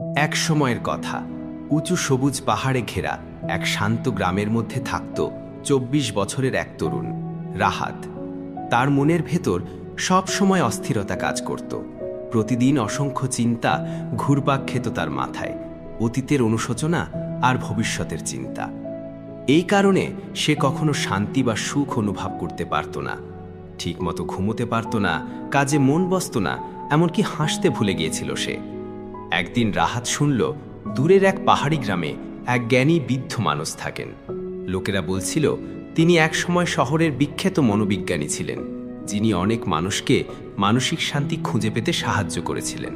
এক সময়ের কথা, উঁচু সবুজ পাহাড়ে ঘেরা এক শান্ত গ্রামের মধ্যে থাকত চব্বিশ বছরের এক তরুণ, রাহাত। তার মনের ভেতর সব সময় অস্থিরতা কাজ করত। প্রতিদিন অসংখ্য চিন্তা ঘুরপাক খেত তার মাথায়, অতীতের অনুশোচনা আর ভবিষ্যতের চিন্তা। এই কারণে সে কখনো শান্তি বা সুখ অনুভব করতে পারত না, ঠিকমতো ঘুমোতে পারত না, কাজে মন বসত না, এমনকি হাসতে ভুলে গিয়েছিল সে। একদিন রাহাত শুনল, দূরের এক পাহাড়ি গ্রামে এক জ্ঞানী বৃদ্ধ মানুষ থাকেন। লোকেরা বলছিল, তিনি একসময় শহরের বিখ্যাত মনোবিজ্ঞানী ছিলেন। যিনি অনেক মানুষকে মানসিক শান্তি খুঁজে পেতে সাহায্য করেছিলেন।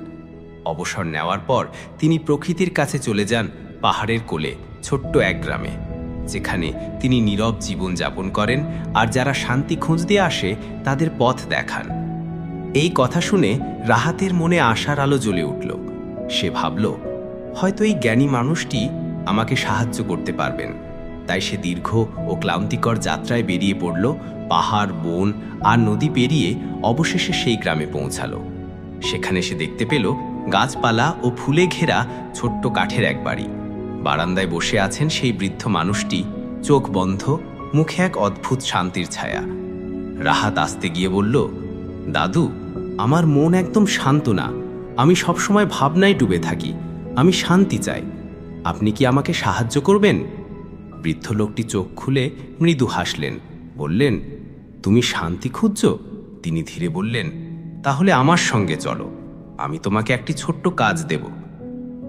অবসর নেওয়ার পর তিনি প্রকৃতির কাছে চলে যান পাহাড়ের কোলে, ছোট্ট এক গ্রামে। যেখানে তিনি নীরব জীবন যাপন করেন আর যারা শান্তি খুঁজতে আসে, তাদের পথ দেখান। এই কথা শুনে রাহাতের মনে আশার আলো জ্বলে উঠল। সে ভাবল, হয়তো এই জ্ঞানী মানুষটি আমাকে সাহায্য করতে পারবেন। তাই সে দীর্ঘ ও ক্লান্তিকর যাত্রায় বেরিয়ে পড়ল, পাহাড়, বন আর নদী পেরিয়ে অবশেষে সেই গ্রামে পৌঁছালো। সেখানে সে দেখতে পেল গাছপালা ও ফুলে ঘেরা ছোট্ট কাঠের এক বাড়ি। বারান্দায় বসে আছেন সেই বৃদ্ধ মানুষটি, চোখ বন্ধ, মুখে এক অদ্ভুত শান্তির ছায়া। রাহাত আসতে গিয়ে বলল, দাদু, আমার মন একদম শান্ত না। আমি সবসময় ভাবনায় ডুবে থাকি। আমি শান্তি চাই। আপনি কি আমাকে সাহায্য করবেন? বৃদ্ধ লোকটি চোখ খুলে মৃদু হাসলেন। বললেন, তুমি শান্তি খুঁজছ? তিনি ধীরে বললেন, তাহলে আমার সঙ্গে চলো। আমি তোমাকে একটি ছোট্ট কাজ দেব।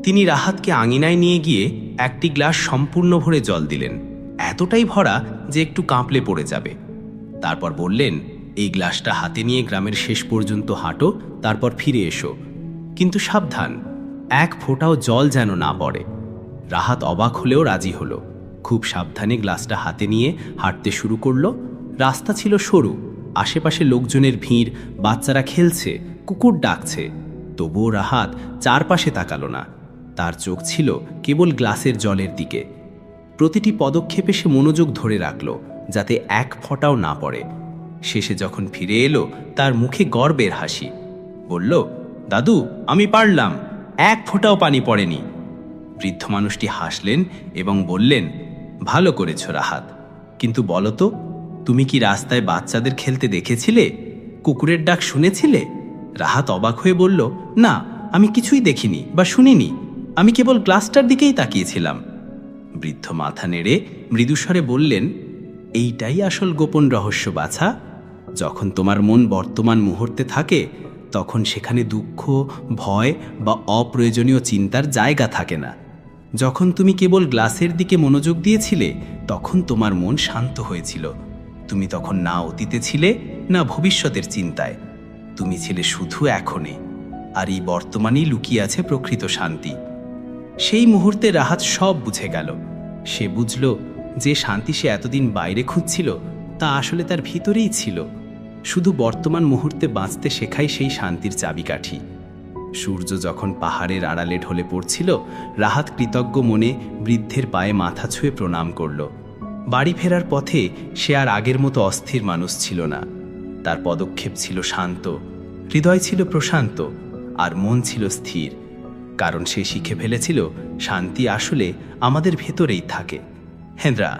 তিনি রাহাতকে আঙিনায় নিয়ে গিয়ে একটি গ্লাস সম্পূর্ণ ভরে জল দিলেন। এতটাই ভরা যে একটু কাঁপলে পড়ে যাবে। তারপর বললেন, এই গ্লাসটা হাতে নিয়ে গ্রামের শেষ পর্যন্ত হাঁটো, তারপর ফিরে এসো। কিন্তু সাবধান। এক ফোঁটাও জল যেন না পড়ে। রাহাত অবাক হলেও রাজি হলো। খুব সাবধানে গ্লাসটা হাতে নিয়ে হাঁটতে শুরু করল। রাস্তা ছিল সরু। আশেপাশে লোকজনের ভিড়, বাচ্চারা খেলছে, কুকুর ডাকছে। তবুও রাহাত চারপাশে তাকালো না। তার চোখ ছিল কেবল গ্লাসের জলের দিকে। প্রতিটি পদক্ষেপে সে মনোযোগ ধরে রাখল, যাতে এক ফোঁটাও না পড়ে। শেষে যখন ফিরে এলো, তার মুখে গর্বের হাসি। বলল দাদু, আমি পারলাম। এক ফোঁটাও পানি পড়েনি। বৃদ্ধ মানুষটি হাসলেন এবং বললেন, ভালো করেছ রাহাত। কিন্তু বলো তো, তুমি কি রাস্তায় বাচ্চাদের খেলতে দেখেছিলে? কুকুরের ডাক শুনেছিলে? রাহাত অবাক হয়ে বলল, না, আমি কিছুই দেখিনি বা শুনিনি। আমি কেবল গ্লাসটার দিকেই তাকিয়েছিলাম। বৃদ্ধ মাথা নেড়ে মৃদুস্বরে বললেন, এইটাই আসল গোপন রহস্য, বাছা। যখন তোমার মন বর্তমান মুহূর্তে থাকে তখন সেখানে দুঃখ, ভয় বা অপ্রয়োজনীয় চিন্তার জায়গা থাকে না। যখন তুমি কেবল গ্লাসের দিকে মনোযোগ দিয়েছিলে, তখন তোমার মন শান্ত হয়েছিল। তুমি তখন না অতীতে ছিলে, না ভবিষ্যতের চিন্তায়। তুমি ছিলে শুধু এখনে আর এই বর্তমানেই লুকিয়ে আছে প্রকৃত শান্তি। সেই মুহূর্তে রাহাত সব বুঝে গেল। সে বুঝল, যে শান্তি সে এতদিন বাইরে খুঁজছিল, তা আসলে তার ভিতরেই ছিল। শুধু বর্তমান মুহূর্তে বাঁচতে শেখাই সেই শান্তির চাবিকাঠি। সূর্য যখন পাহাড়ের আড়ালে ঢলে পড়ছিল, রাহাত কৃতজ্ঞ মনে বৃদ্ধের পায়ে মাথা ছুঁয়ে প্রণাম করল। বাড়ি ফেরার পথে সে আর আগের মতো অস্থির মানুষ ছিল না। তার পদক্ষেপ ছিল শান্ত, হৃদয় ছিল প্রশান্ত, আর মন ছিল স্থির। কারণ সে শিখে ফেলেছিল, শান্তি আসলে আমাদের ভেতরেই থাকে। হেন্দ্রা